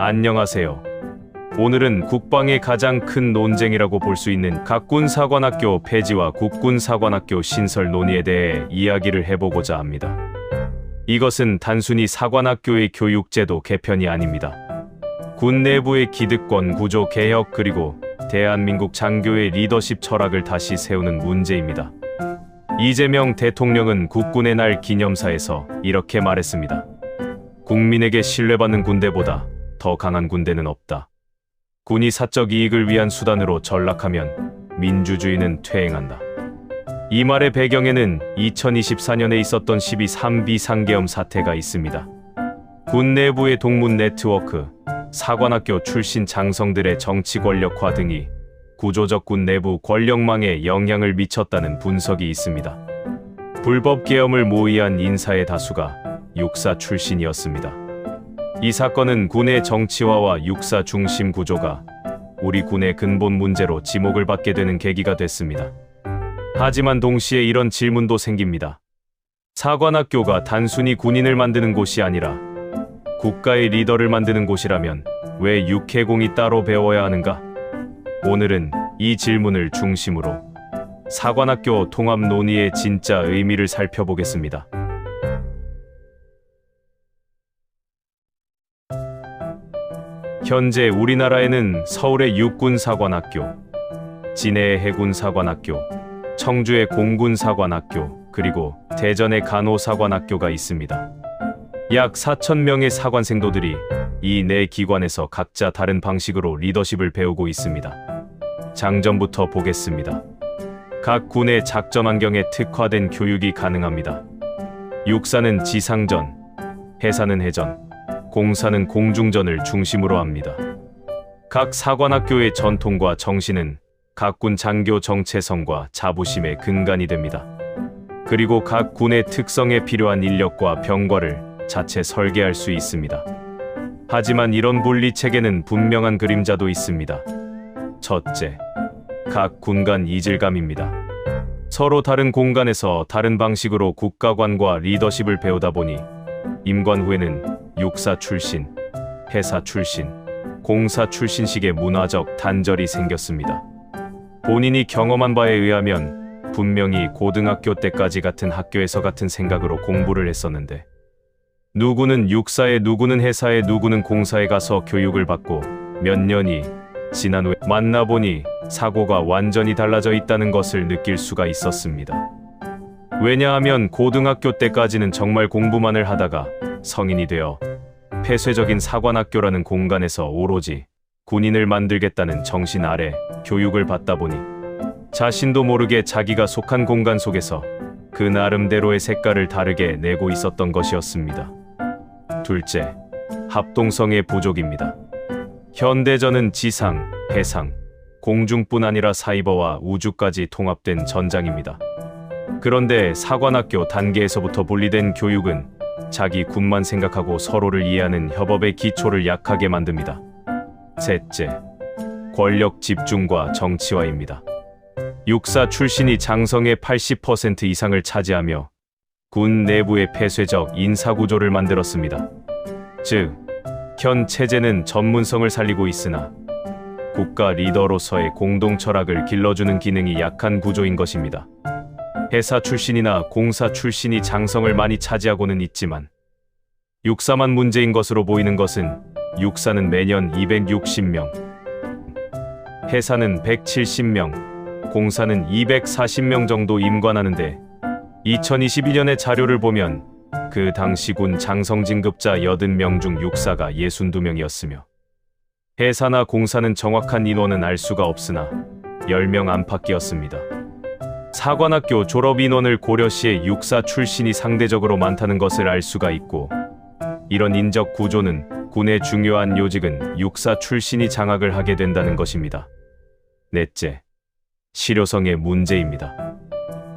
안녕하세요. 오늘은 국방의 가장 큰 논쟁이라고 볼 수 있는 각군 사관학교 폐지와 국군 사관학교 신설 논의에 대해 이야기를 해보고자 합니다. 이것은 단순히 사관학교의 교육제도 개편이 아닙니다. 군 내부의 기득권 구조 개혁 그리고 대한민국 장교의 리더십 철학을 다시 세우는 문제입니다. 이재명 대통령은 국군의 날 기념사에서 이렇게 말했습니다. 국민에게 신뢰받는 군대보다 더 강한 군대는 없다. 군이 사적 이익을 위한 수단으로 전락하면 민주주의는 퇴행한다. 이 말의 배경에는 2024년에 있었던 12.3 비 상계엄 사태가 있습니다. 군 내부의 동문 네트워크, 사관학교 출신 장성들의 정치 권력화 등이 구조적 군 내부 권력망에 영향을 미쳤다는 분석이 있습니다. 불법 계엄을 모의한 인사의 다수가 육사 출신이었습니다. 이 사건은 군의 정치화와 육사 중심 구조가 우리 군의 근본 문제로 지목을 받게 되는 계기가 됐습니다. 하지만 동시에 이런 질문도 생깁니다. 사관학교가 단순히 군인을 만드는 곳이 아니라 국가의 리더를 만드는 곳이라면 왜 육해공이 따로 배워야 하는가? 오늘은 이 질문을 중심으로 사관학교 통합 논의의 진짜 의미를 살펴보겠습니다. 현재 우리나라에는 서울의 육군사관학교, 진해의 해군사관학교, 청주의 공군사관학교, 그리고 대전의 간호사관학교가 있습니다. 약 4천 명의 사관생도들이 이 네 기관에서 각자 다른 방식으로 리더십을 배우고 있습니다. 장전부터 보겠습니다. 각 군의 작전 환경에 특화된 교육이 가능합니다. 육사는 지상전, 해사는 해전, 공사는 공중전을 중심으로 합니다. 각 사관학교의 전통과 정신은 각 군 장교 정체성과 자부심의 근간이 됩니다. 그리고 각 군의 특성에 필요한 인력과 병과를 자체 설계할 수 있습니다. 하지만 이런 분리 체계는 분명한 그림자도 있습니다. 첫째, 각 군간 이질감입니다. 서로 다른 공간에서 다른 방식으로 국가관과 리더십을 배우다 보니 임관 후에는 육사 출신, 해사 출신, 공사 출신식의 문화적 단절이 생겼습니다. 본인이 경험한 바에 의하면 분명히 고등학교 때까지 같은 학교에서 같은 생각으로 공부를 했었는데 누구는 육사에 누구는 해사에 누구는 공사에 가서 교육을 받고 몇 년이 지난 후에 만나보니 사고가 완전히 달라져 있다는 것을 느낄 수가 있었습니다. 왜냐하면 고등학교 때까지는 정말 공부만을 하다가 성인이 되어 폐쇄적인 사관학교라는 공간에서 오로지 군인을 만들겠다는 정신 아래 교육을 받다 보니 자신도 모르게 자기가 속한 공간 속에서 그 나름대로의 색깔을 다르게 내고 있었던 것이었습니다. 둘째, 합동성의 부족입니다. 현대전은 지상, 해상, 공중뿐 아니라 사이버와 우주까지 통합된 전장입니다. 그런데 사관학교 단계에서부터 분리된 교육은 자기 군만 생각하고 서로를 이해하는 협업의 기초를 약하게 만듭니다. 셋째, 권력 집중과 정치화입니다. 육사 출신이 장성의 80% 이상을 차지하며 군 내부의 폐쇄적 인사구조를 만들었습니다. 즉, 현 체제는 전문성을 살리고 있으나 국가 리더로서의 공동 철학을 길러주는 기능이 약한 구조인 것입니다. 회사 출신이나 공사 출신이 장성을 많이 차지하고는 있지만 육사만 문제인 것으로 보이는 것은 육사는 매년 260명, 회사는 170명, 공사는 240명 정도 임관하는데 2022년의 자료를 보면 그 당시 군 장성 진급자 80명 중 육사가 62명이었으며 회사나 공사는 정확한 인원은 알 수가 없으나 10명 안팎이었습니다. 사관학교 졸업 인원을 고려시에 육사 출신이 상대적으로 많다는 것을 알 수가 있고 이런 인적 구조는 군의 중요한 요직은 육사 출신이 장악을 하게 된다는 것입니다. 넷째, 실효성의 문제입니다.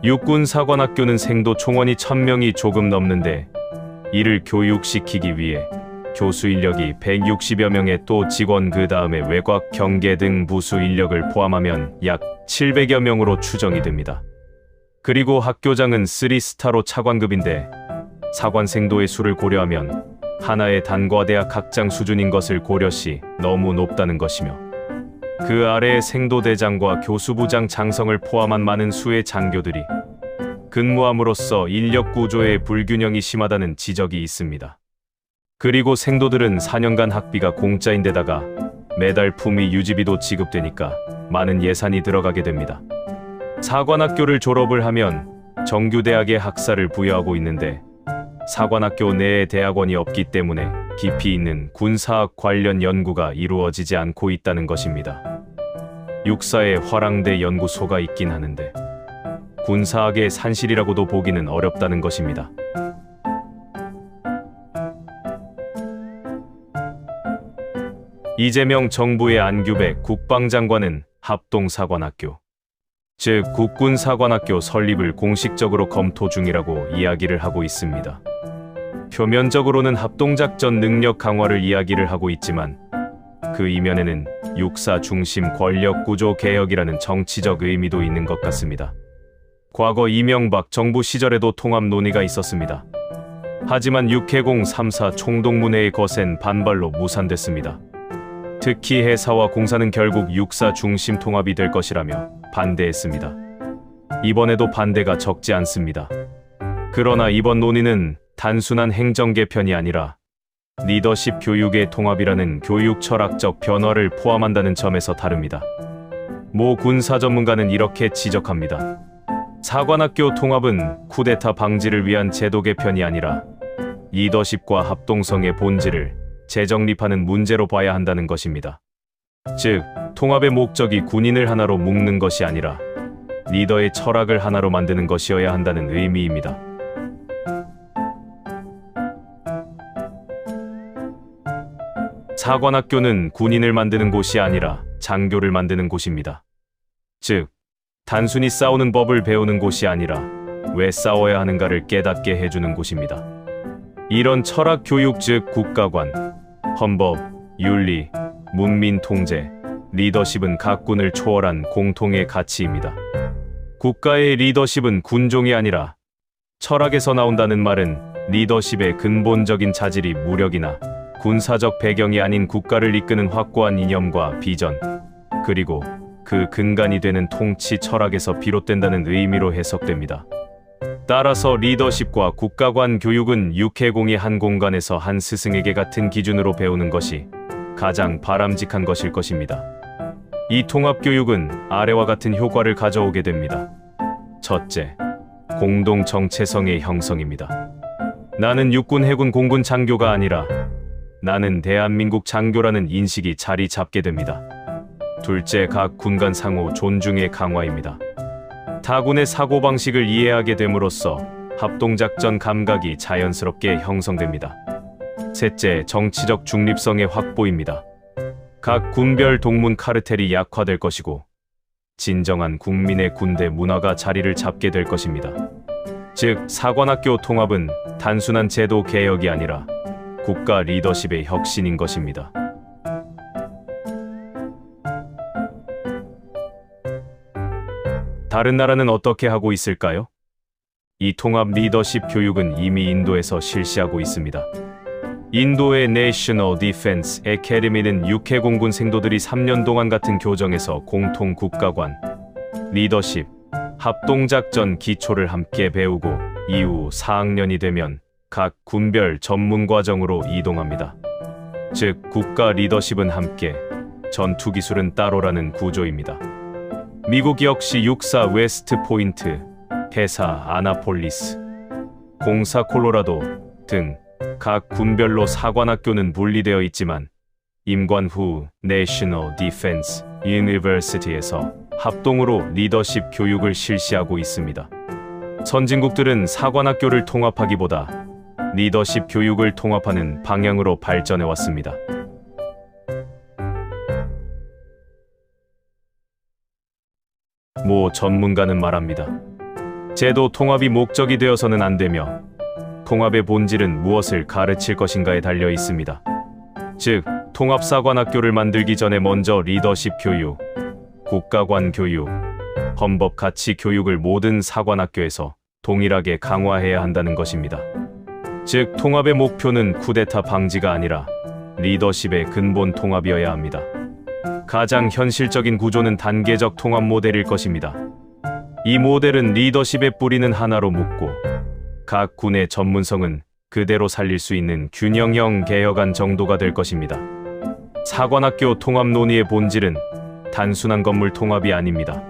육군 사관학교는 생도 총원이 1000명이 조금 넘는데 이를 교육시키기 위해 교수 인력이 160여 명의 또 직원 그 다음에 외곽 경계 등 부수 인력을 포함하면 약 700여 명으로 추정이 됩니다. 그리고 학교장은 3스타로 차관급인데 사관생도의 수를 고려하면 하나의 단과대학 학장 수준인 것을 고려시 너무 높다는 것이며 그 아래에 생도대장과 교수부장 장성을 포함한 많은 수의 장교들이 근무함으로써 인력 구조의 불균형이 심하다는 지적이 있습니다. 그리고 생도들은 4년간 학비가 공짜인데다가 매달 품위 유지비도 지급되니까 많은 예산이 들어가게 됩니다. 사관학교를 졸업을 하면 정규대학의 학사를 부여하고 있는데 사관학교 내에 대학원이 없기 때문에 깊이 있는 군사학 관련 연구가 이루어지지 않고 있다는 것입니다. 육사에 화랑대 연구소가 있긴 하는데 군사학의 산실이라고도 보기는 어렵다는 것입니다. 이재명 정부의 안규백 국방장관은 합동사관학교, 즉 국군사관학교 설립을 공식적으로 검토 중이라고 이야기를 하고 있습니다. 표면적으로는 합동작전 능력 강화를 이야기를 하고 있지만 그 이면에는 육사 중심 권력 구조 개혁이라는 정치적 의미도 있는 것 같습니다. 과거 이명박 정부 시절에도 통합 논의가 있었습니다. 하지만 육해공 3사 총동문회의 거센 반발로 무산됐습니다. 특히 해사와 공사는 결국 육사 중심 통합이 될 것이라며 반대했습니다. 이번에도 반대가 적지 않습니다. 그러나 이번 논의는 단순한 행정 개편이 아니라 리더십 교육의 통합이라는 교육 철학적 변화를 포함한다는 점에서 다릅니다. 모 군사 전문가는 이렇게 지적합니다. 사관학교 통합은 쿠데타 방지를 위한 제도 개편이 아니라 리더십과 합동성의 본질을 재정립하는 문제로 봐야 한다는 것입니다. 즉, 통합의 목적이 군인을 하나로 묶는 것이 아니라 리더의 철학을 하나로 만드는 것이어야 한다는 의미입니다. 사관학교는 군인을 만드는 곳이 아니라 장교를 만드는 곳입니다. 즉, 단순히 싸우는 법을 배우는 곳이 아니라 왜 싸워야 하는가를 깨닫게 해주는 곳입니다. 이런 철학 교육 즉 국가관, 헌법, 윤리, 문민 통제, 리더십은 각 군을 초월한 공통의 가치입니다. 국가의 리더십은 군종이 아니라 철학에서 나온다는 말은 리더십의 근본적인 자질이 무력이나 군사적 배경이 아닌 국가를 이끄는 확고한 이념과 비전, 그리고 그 근간이 되는 통치 철학에서 비롯된다는 의미로 해석됩니다. 따라서 리더십과 국가관 교육은 육해공의 한 공간에서 한 스승에게 같은 기준으로 배우는 것이 가장 바람직한 것일 것입니다. 이 통합교육은 아래와 같은 효과를 가져오게 됩니다. 첫째, 공동 정체성의 형성입니다. 나는 육군, 해군, 공군 장교가 아니라 나는 대한민국 장교라는 인식이 자리 잡게 됩니다. 둘째, 각 군간 상호 존중의 강화입니다. 타군의 사고방식을 이해하게 됨으로써 합동작전 감각이 자연스럽게 형성됩니다. 셋째, 정치적 중립성의 확보입니다. 각 군별 동문 카르텔이 약화될 것이고 진정한 국민의 군대 문화가 자리를 잡게 될 것입니다. 즉, 사관학교 통합은 단순한 제도 개혁이 아니라 국가 리더십의 혁신인 것입니다. 다른 나라는 어떻게 하고 있을까요? 이 통합 리더십 교육은 이미 인도에서 실시하고 있습니다. 인도의 National Defense Academy는 육해 공군 생도들이 3년 동안 같은 교정에서 공통 국가관, 리더십, 합동작전 기초를 함께 배우고 이후 4학년이 되면 각 군별 전문 과정으로 이동합니다. 즉, 국가 리더십은 함께, 전투 기술은 따로라는 구조입니다. 미국 역시 육사 웨스트 포인트, 회사 아나폴리스, 공사 콜로라도 등 각 군별로 사관학교는 분리되어 있지만 임관 후 내셔널 디펜스 유니버시티에서 합동으로 리더십 교육을 실시하고 있습니다. 선진국들은 사관학교를 통합하기보다 리더십 교육을 통합하는 방향으로 발전해 왔습니다. 모 전문가는 말합니다. 제도 통합이 목적이 되어서는 안 되며 통합의 본질은 무엇을 가르칠 것인가에 달려 있습니다. 즉, 통합사관학교를 만들기 전에 먼저 리더십 교육, 국가관 교육, 헌법 가치 교육을 모든 사관학교에서 동일하게 강화해야 한다는 것입니다. 즉, 통합의 목표는 쿠데타 방지가 아니라 리더십의 근본 통합이어야 합니다. 가장 현실적인 구조는 단계적 통합 모델일 것입니다. 이 모델은 리더십의 뿌리는 하나로 묶고 각 군의 전문성은 그대로 살릴 수 있는 균형형 개혁안 정도가 될 것입니다. 사관학교 통합 논의의 본질은 단순한 건물 통합이 아닙니다.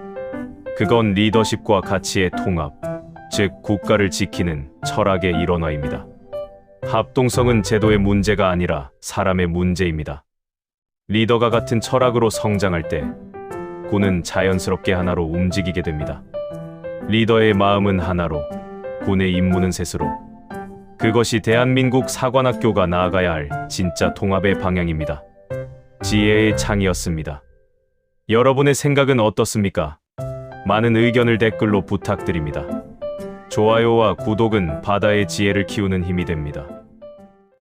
그건 리더십과 가치의 통합, 즉 국가를 지키는 철학의 일원화입니다. 합동성은 제도의 문제가 아니라 사람의 문제입니다. 리더가 같은 철학으로 성장할 때 군은 자연스럽게 하나로 움직이게 됩니다. 리더의 마음은 하나로, 군의 임무는 셋으로. 그것이 대한민국 사관학교가 나아가야 할 진짜 통합의 방향입니다. 지혜의 창이었습니다. 여러분의 생각은 어떻습니까? 많은 의견을 댓글로 부탁드립니다. 좋아요와 구독은 바다의 지혜를 키우는 힘이 됩니다.